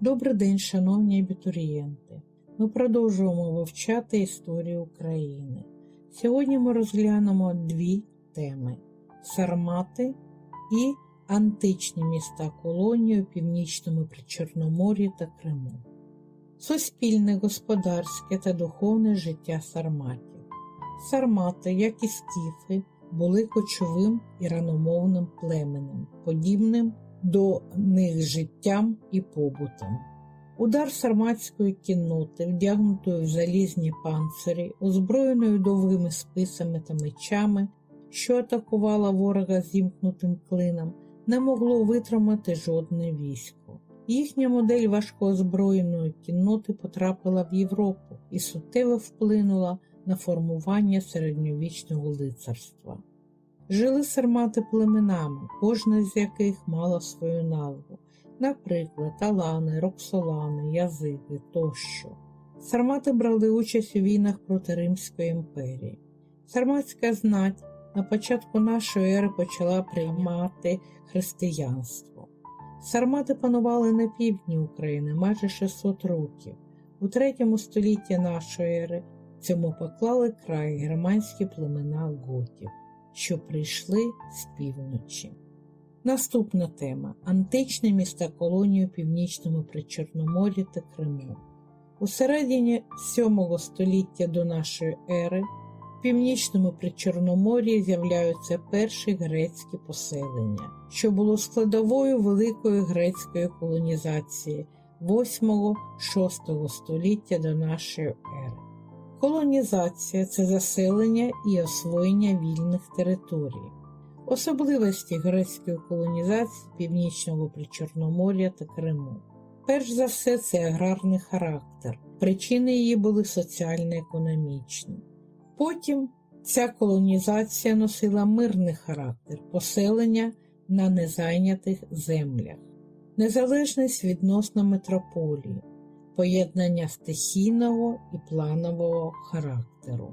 Добрий день, шановні абітурієнти! Ми продовжуємо вивчати історію України. Сьогодні ми розглянемо дві теми: Сармати і античні міста колонії у північному Причорномор'ї та Криму. Суспільне, господарське та духовне життя сарматів. Сармати, як і скіфи, були кочовим і раномовним племенем, подібним до них життям і побутом. Удар сарматської кінноти, вдягнутої в залізні панцирі, озброєною довгими списами та мечами, що атакувала ворога зімкнутим клином, не могло витримати жодне військо. Їхня модель важкоозброєної кінноти потрапила в Європу і суттєво вплинула на формування середньовічного лицарства. Жили сармати племенами, кожна з яких мала свою назву, наприклад, Алани, Роксолани, Язики тощо. Сармати брали участь у війнах проти Римської імперії. Сарматська знать на початку нашої ери почала приймати християнство. Сармати панували на півдні України майже 600 років. У третьому столітті нашої ери цьому поклали край германські племена готів що прийшли з півночі. Наступна тема античні міста колонії у північному Причорномор'ї та Криму. У середині 7 століття до нашої ери в північному Причорномор'ї з'являються перші грецькі поселення, що було складовою великої грецької колонізації 8-6 століття до нашої ери. Колонізація це заселення і освоєння вільних територій. Особливості грецької колонізації Північного Причорномор'я та Криму. Перш за все, це аграрний характер. Причини її були соціально-економічні. Потім ця колонізація носила мирний характер, поселення на незайнятих землях, незалежність відносно метрополії, поєднання стихійного і планового характеру.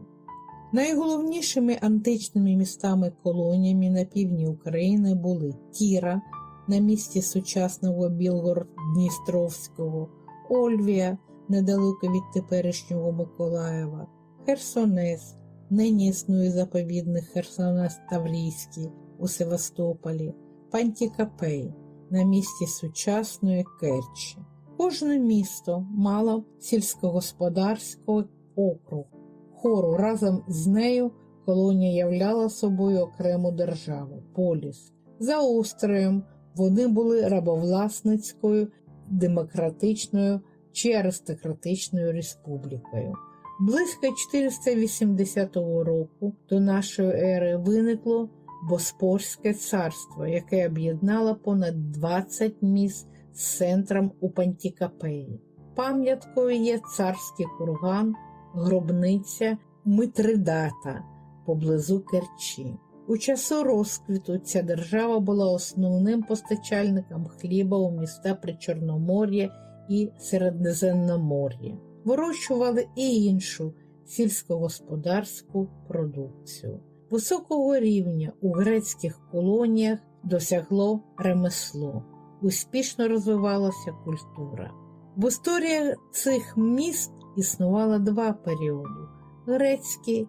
Найголовнішими античними містами-колоніями на півдні України були Тіра на місці сучасного Білгород-Дністровського, Ольвія недалеко від теперішнього Миколаєва, Херсонес, нині існує заповідник Херсонес Таврійський у Севастополі, Пантікапей на місці сучасної Керчі. Кожне місто мало сільськогосподарського округ. Хору разом з нею колонія являла собою окрему державу поліс. За устроєм вони були рабовласницькою, демократичною чи аристократичною республікою. Близько 480 року до нашої ери виникло Боспорське царство, яке об'єднало понад 20 міст центром у Пантікапеї. Пам'яткою є царський курган, гробниця Митридата поблизу Керчі. У часу розквіту ця держава була основним постачальником хліба у міста Причорномор'я і Середземномор'я. Вирощували і іншу сільськогосподарську продукцію. Високого рівня у грецьких колоніях досягло ремесло успішно розвивалася культура. В історії цих міст існувало два періоди: грецький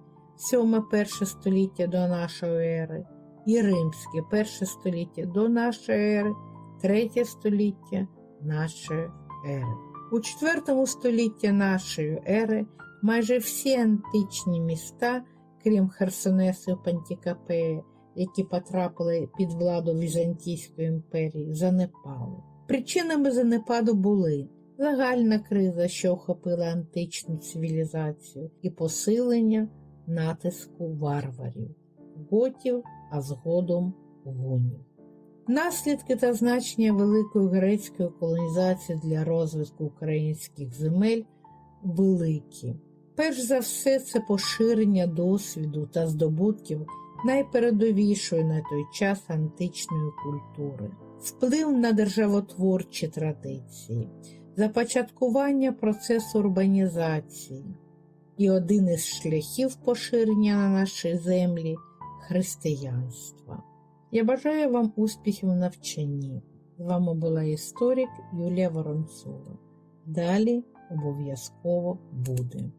7-1 століття до нашої ери і римське перше століття до нашої ери, третє століття нашої ери. У IV столітті нашої ери майже всі античні міста, крім Херсонесу і Пантікапеї, які потрапили під владу Візантійської імперії, занепали. Причинами занепаду були загальна криза, що охопила античну цивілізацію, і посилення натиску варварів, готів, а згодом гунів. Наслідки та значення великої грецької колонізації для розвитку українських земель великі. Перш за все, це поширення досвіду та здобутків найпередовішої на той час античної культури, вплив на державотворчі традиції, започаткування процесу урбанізації і один із шляхів поширення на нашій землі християнства. Я бажаю вам успіхів в навчанні. З вами була історик Юлія Воронцова. Далі обов'язково буде.